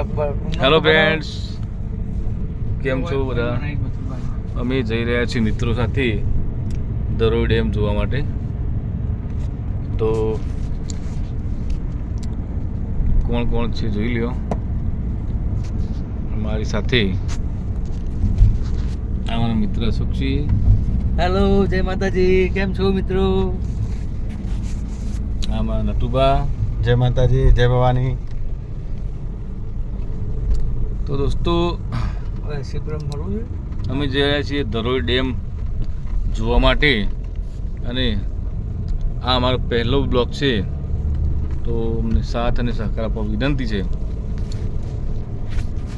Hello friends કેમ છો બધા? અમે જઈ રહ્યા છીએ મિત્રો સાથે દરોઈ ડેમ જોવા માટે. તો કોણ કોણ છે જોઈ લ્યો. મારી સાથે આ મારા મિત્ર સુખજી. હેલો જય માતાજી. કેમ છો મિત્રો? આમાં નટુબા. જય માતાજી જય ભવાની. તો દોસ્તો અમે જઈ રહ્યા છીએ ધરોઈ ડેમ જોવા માટે અને આ અમારો પહેલો બ્લોક છે. તો અમને સાથ અને સહકાર આપવા વિનંતી છે.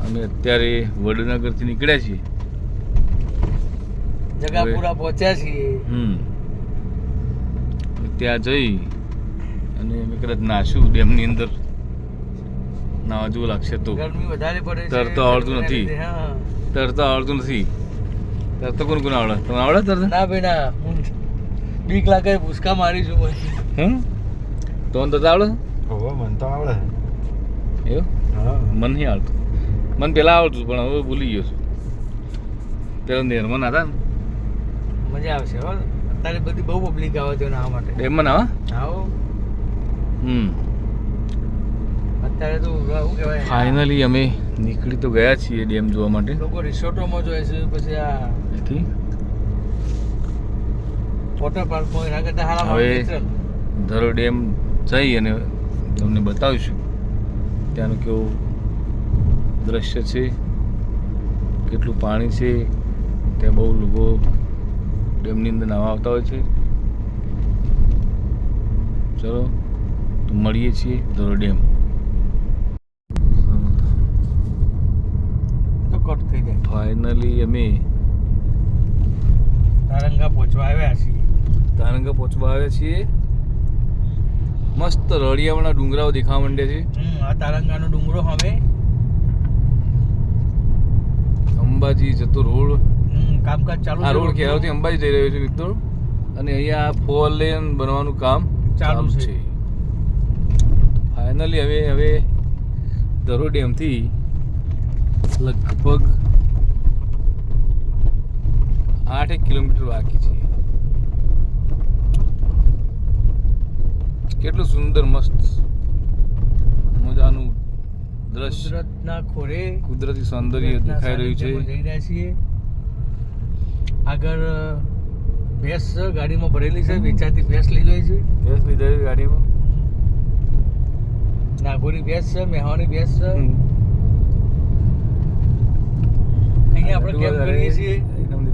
અમે અત્યારે વડનગરથી નીકળ્યા છીએ. જગાપુરા પહોંચ્યા છીએ. ત્યાં જઈ અને અમે કદાચ નાશું ડેમની અંદર. નાવા જેવું લાગશે તો. ગરમી વધારે પડે છે તરતો આવડતું નથી. હા. તરતા આવડતું નથી. તરતો કોણ કોણ આવડે? તમને આવડે તરતા ના ભાઈ ના. હું બીક લાગે ભૂસકા મારીશું ભાઈ. હમ? તો તરતા આવડે? ઓહો મન તો આવડે. એવું? હા. મન નહીં આવડતું. મને પહેલાં આવડતું પણ હવે ભૂલી ગયો છું. પેલા નિર્મન હતા ને. મજા આવશે હો. અત્યારે બધી બહુ પબ્લિક આવે છે આ માટે. ડેમમાં આવા આવો હમ અત્યારે તો શું કહેવાય ફાઇનલી અમે નીકળી તો ગયા છીએ ડેમ જોવા માટે. લોકો રિસોર્ટોમાં જોઈએ છે પછી આ નથી વોટર પાર્કમાં એના કરતા હારા હવે ધરો ડેમ જઈ અને તમને બતાવીશું. ત્યાંનું કેવું દ્રશ્ય છે કેટલું પાણી છે ત્યાં બહુ લોકો ડેમની અંદર નાવા આવતા હોય છે. ચલો તો મળીએ છીએ ધરો ડેમ તો કટ થઈ જાય ફાઇનલી અમે તારંગા પહોંચવા આવ્યા છીએ. તારંગા પહોંચવા આવ્યા છીએ. મસ્ત રળિયાવાળા ડુંગરાઓ દેખાવા માંડ્યા છે. આ તારંગાનો ડુંગરો હવે. અંબાજી જતો રોડ. કામકાજ ચાલુ આ રોડ ખેરાવથી અંબાજી જઈ રહ્યો છે મિત્રો. અને અહીંયા ફોર લેન બનવાનું કામ ચાલુ. છે. ફાઇનલી હવે હવે દરો ડેમથી લગભગ આઠ એક કિલોમીટર બાકી છે. કેટલું સુંદર મસ્ત મજાનું દ્રશ્ય. કુદરતના ખોરે કુદરતી સૌંદર્ય દેખાઈ રહ્યું છે. જઈ રહ્યા છીએ. આગળ ભેંસ ગાડીમાં ભરેલી છે વેચાતી ભેંસ લઈ જાય છે. ભેંસ લઈ જાય ગાડીમાં. નાગોરી ભેંસ છે મેહાવાની ભેંસ છે. અહીંયા આપણે કેમ્પ કરીએ છીએ.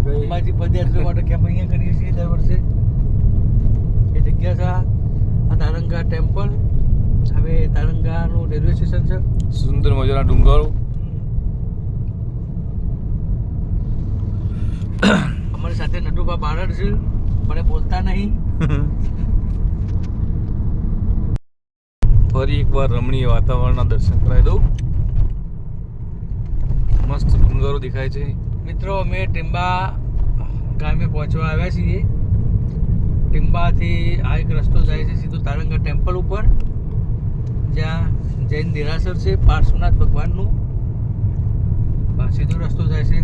દેખાય. અંબાજી માટે કેમ્પ અહીંયા કરીએ છીએ દર વર્ષે. એ જગ્યા છે આ. તારંગા ટેમ્પલ. હવે તારંગાનું રેલવે સ્ટેશન છે. સુંદર મજાના ડુંગરો. અમારી સાથે નટુભા બારડ છે પણ એ બોલતા નહીં. ફરી એકવાર રમણીય વાતાવરણના દર્શન કરાવી દઉં. મસ્ત ડુંગરો દેખાય છે. મિત્રો અમે ટિમ્બા ગામે પહોંચવા આવ્યા છીએ. ટિમ્બાથી આ એક રસ્તો જાય છે સીધો તારંગા ટેમ્પલ ઉપર જ્યાં જૈન દેરાસર છે પાર્શ્વનાથ ભગવાનનું. સીધો રસ્તો જાય છે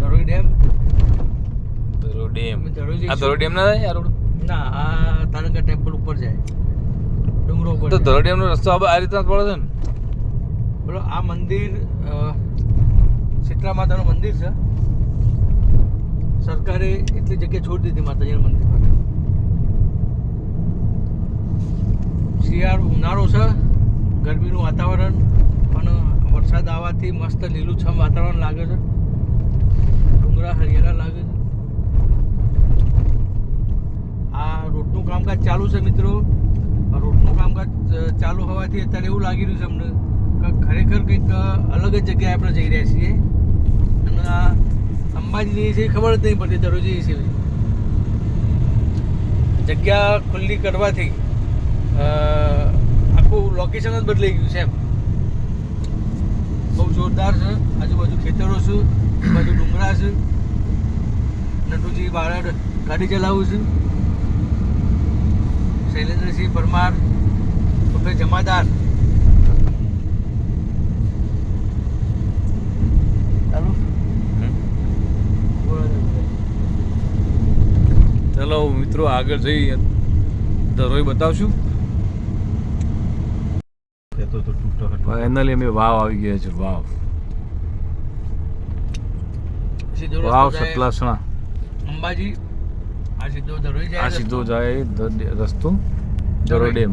ધરોઈ ડેમ. ધરો ડેમ. ધરોઈ આ ડેમ ના જાય આ રોડ ના આ તારંગા ટેમ્પલ ઉપર જાય. ડુંગરો ઉપર તો ધરોઈ ડેમનો રસ્તો આ રીતના પડે છે ને? બોલો આ મંદિર શીતળા માતાનું મંદિર છે. સરકારે એટલી જગ્યા છોડી દીધી માતાજીના મંદિર માટે. શિયાળો ઉનાળો છે, ગરમીનું વાતાવરણ અને વરસાદ આવવાથી મસ્ત લીલુંછમ વાતાવરણ લાગે છે. ડુંગરા હરિયાળા લાગે છે. આ રોડનું કામકાજ ચાલુ છે મિત્રો. રોડનું કામકાજ ચાલુ હોવાથી અત્યારે એવું લાગી રહ્યું છે અમને કે ખરેખર કંઈક અલગ જ જગ્યાએ આપણે જઈ રહ્યા છીએ. અને આ અંબાજી છે ખબર જ નહીં પડતી દરરોજ છે. જગ્યા ખુલ્લી કરવાથી આખું લોકેશન જ બદલાઈ ગયું છે એમ. બહુ જોરદાર છે. આજુબાજુ ખેતરો છે બાજુ ડુંગરા છે. નટુજી બહાર ગાડી ચલાવું છું. શૈલેન્દ્રસિંહ પરમાર, ઉર્ફે જમાદાર. મિત્રો આગળ જઈ ધરોઈ બતાવશું. ફાઇનલી અમે વાવ આવી ગયા છે વાવ. વાવ સતલાસણા. અંબાજી. આ સીધો ધરોઈ જાય આ સીધો જાય રસ્તો. ધરોઈ. ડેમ.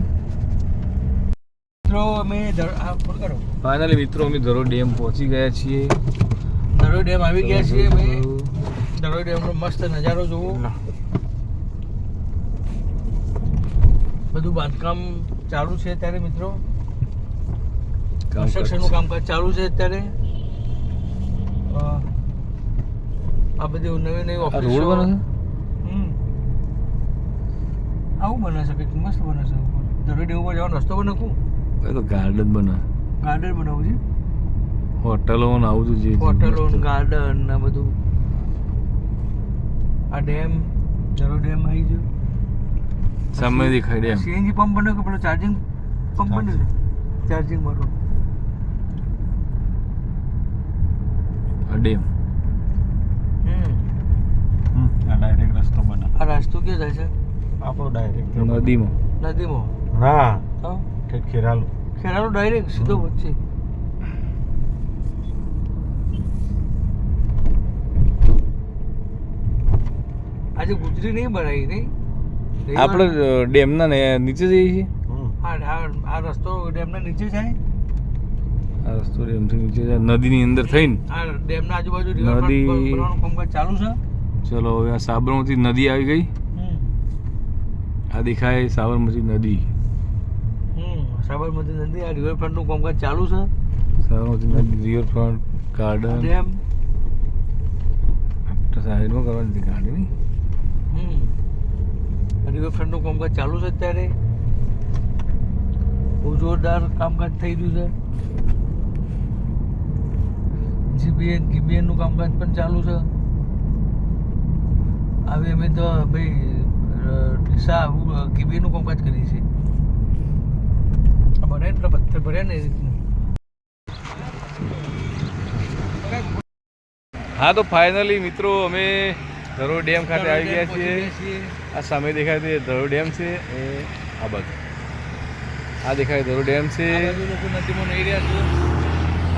મિત્રો અમે ફાઇનલી મિત્રો અમે ધરોઈ ડેમ પહોંચી ગયા છીએ. ધરોઈ ડેમ આવી ગયા છીએ અમે. ધરોઈ. ડેમનો મસ્ત નજારો જોવો બધું બાંધકામ ચાલુ છે અત્યારે મિત્રો. કન્સ્ટ્રક્શનનું કામકાજ ચાલુ છે અત્યારે. આ બધી નવી નવી ઓફિસ રોડ બને. આવું બને છે કંઈક મસ્ત બને છે ડેમ ઉપર જવાનો રસ્તો બને કું એ તો ગાર્ડન બને ગાર્ડન બનાવવું છે? હોટલો ને આવું જે હોટલો ગાર્ડન ને બધું. આ ડેમ જરો ડેમ આવી ગયો. સામે દેખાય રહ્યા સીએનજી પંપ બન્યો કે પેલો ચાર્જિંગ પંપ બન્યો છે ચાર્જિંગ મારો આ ડેમ. હમ. હમ, આ ડાયરેક્ટ રસ્તો બને. આ રસ્તો ક્યાં જાય છે? આપણો ડાયરેક્ટ નદીમાં. નદીમાં? હા. તો ખેરાલુ. ખેરાનો ડાયરેક્ટ સીધો વચ્ચે. આજે ગુજરી નહીં બનાવી નહીં? આપણે ડેમના ને નીચે જઈએ છીએ? આ રસ્તો ડેમના નીચે જાય? આ રસ્તો ડેમથી નીચે જાય. નદીની અંદર થઈને? આ ડેમના આજુબાજુ નદી- કામકાજ ચાલુ છે. ચલો હવે આ સાબરમતી નદી આવી ગઈ. હમ. આ દેખાય સાબરમતી નદી. સાબરમતી નદી આ રિવરફ્રન્ટનું કામકાજ ચાલુ છે. સાબરમતી નદી રિવરફ્રન્ટ ગાર્ડન ડેમ. સાઈડમાં કરવાની ગાડી. નહીં રિવરફ્રન્ટનું કામકાજ ચાલુ છે અત્યારે? બહુ જોરદાર કામકાજ થઈ રહ્યું છે. જીબીએન ગીબીએનનું કામકાજ પણ ચાલુ છે. આવી અમે તો ભાઈ ડીસા કીબીએનનું કામકાજ કરીએ છીએ. આ ને પથ્થર ભરે ને એ રીતનું. હા, તો ફાઇનલી મિત્રો, અમે ધરો ડેમ ખાતે આવી ગયા છીએ. આ સામે દેખાય તે ધરોડ ડેમ છે એ આ બાજુ આ દેખાય ધરોડ ડેમ છે.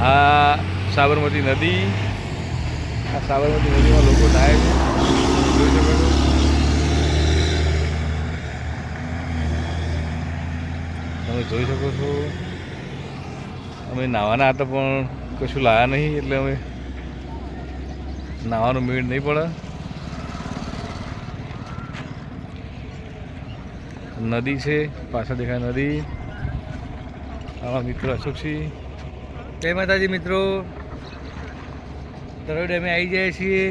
આ સાબરમતી નદી. આ સાબરમતી નદીમાં લોકો નાય છે. જોઈ શકો છો. તમે જોઈ શકો છો. અમે નાવાના હતા પણ કશું લાયા નહીં એટલે અમે નાવાનો મેળ નહીં પડે. નદી છે પાછળ દેખાય નદી. આમાં મિત્ર અશોકસિંહ જય માતાજી મિત્રો. દરોઈ ડેમે આવી જાય છીએ.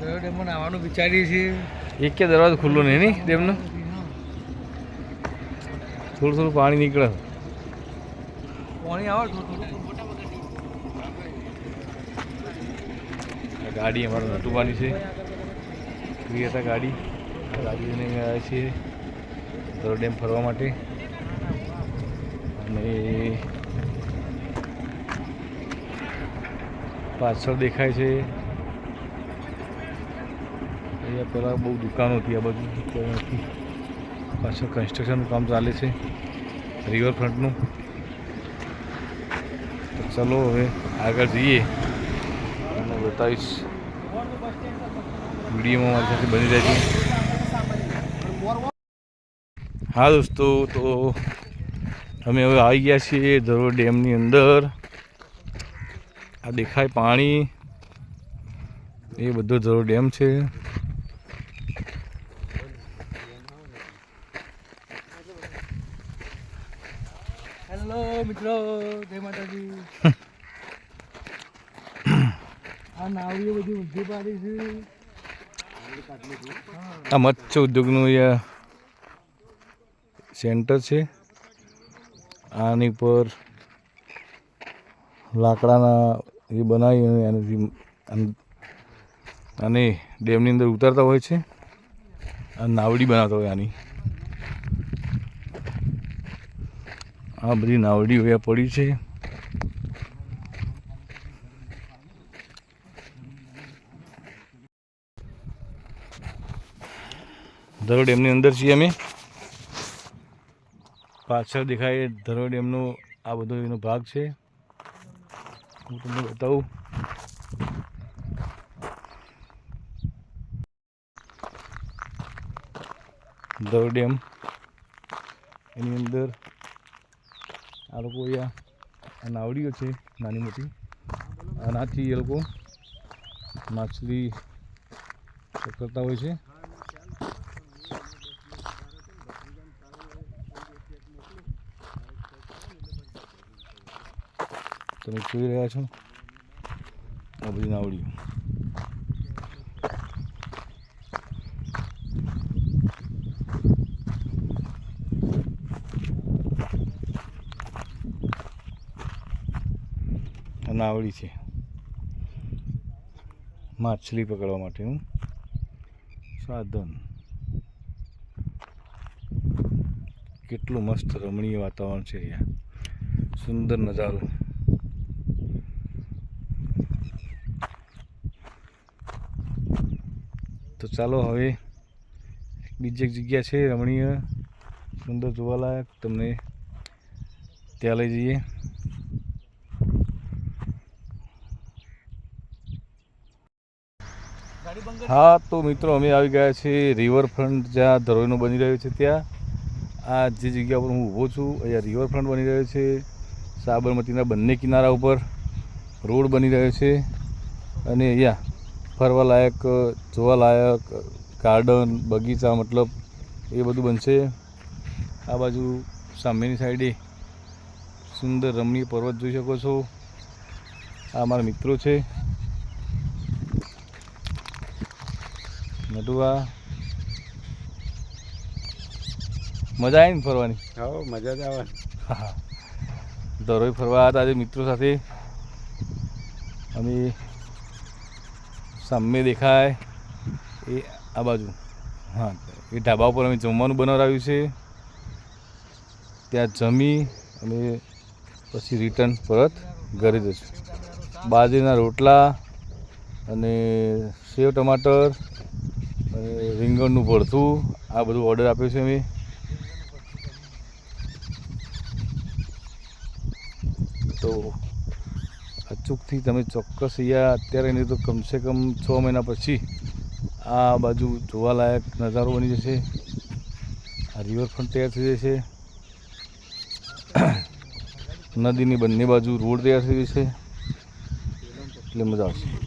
દરોઈ ડેમમાં આવવાનું વિચારીએ છીએ. એક કે દરવાજો ખુલ્લો નહીં નહીં ડેમનો થોડું થોડું પાણી નીકળે. પાણી આવે ગાડી અમારું નટુબાની છે. ફ્રી હતા ગાડી. અમે આવ્યા છીએ ધરો ડેમ ફરવા માટે. અને પાછળ દેખાય છે અહીંયા પહેલાં બહુ દુકાનો હતી, આ બાજુ નથી પાછળ કન્સ્ટ્રક્શનનું કામ ચાલે છે રિવરફ્રન્ટનું તો ચલો હવે આગળ જઈએ. અને બતાવીશ. વિડીયોમાં મારી સાથે બની રહેજો. હા દોસ્તો તો અમે હવે આવી ગયા છીએ ધરોડ ડેમની અંદર. આ દેખાય પાણી. એ બધો ધરોડ ડેમ છે. હેલો મિત્રો. જય માતાજી. આ નાવડીઓ બધી ઊંધી પાડી છે. આ મત્સ્ય ઉદ્યોગનું સેન્ટર છે. આની પર લાકડાના એ બનાવી એનાથી અને ડેમની અંદર ઉતારતા હોય છે. આ નાવડી બનાવતા હોય આની. આ બધી નાવડી હોય પડી છે. ધરો ડેમની અંદર છીએ અમે. પાછળ દેખાય એ ધરો ડેમનો આ બધો એનો ભાગ છે. હું તમને બતાવું. ધરો ડેમ. એની અંદર આ લોકો અહીંયા આ નાવડીઓ છે, નાની મોટી. આનાથી એ લોકો માછલી પકડતા હોય છે. તમે જોઈ રહ્યા છો આ બધી નાવડીઓ નાવડી છે. માછલી પકડવા માટેનું સાધન. કેટલું મસ્ત રમણીય વાતાવરણ છે અહીંયા. સુંદર નજારો. તો ચાલો હવે બીજી એક જગ્યા છે, રમણીય સુંદર જોવાલાયક. તમને ત્યાં લઈ જઈએ. હા, તો મિત્રો, અમે આવી ગયા છીએ રિવરફ્રન્ટ જ્યાં ધરોઈનો બની રહ્યો છે ત્યાં. આ જે જગ્યા પર હું ઊભો છું, અહીંયા રિવરફ્રન્ટ બની રહ્યો છે. સાબરમતીના બંને કિનારા ઉપર રોડ બની રહ્યો છે. અને અહીંયા ફરવા જોવાલાયક ગાર્ડન બગીચા મતલબ એ બધું બનશે. આ બાજુ સામેની સાઈડે સુંદર રમણીય પર્વત જોઈ શકો છો. આ મારા મિત્રો છે. નટુઆ. મજા આવી ને ફરવાની? હા મજા જ આવવાની હા દરોય ફરવા હતા આજે મિત્રો સાથે. અમે સામે દેખાય. એ આ બાજુ. હા, એ ઢાબા ઉપર અમે જમવાનું બનાવડાવ્યું છે. ત્યાં જમી અને પછી રિટર્ન પરત ઘરે જશું. બાજરીના રોટલા અને સેવ ટમાટર અને રીંગણનું ભરથું. આ બધું ઓર્ડર આપ્યો છે અમે. તો અચૂકથી તમે ચોક્કસ અહીંયા અત્યારે નહીં તો કમસે કમ છ મહિના પછી આ બાજુ જોવાલાયક નજારો બની જશે. આ રિવરફ્રન્ટ તૈયાર થઈ જશે. નદીની બંને બાજુ રોડ તૈયાર થઈ જશે. એટલે મજા આવશે.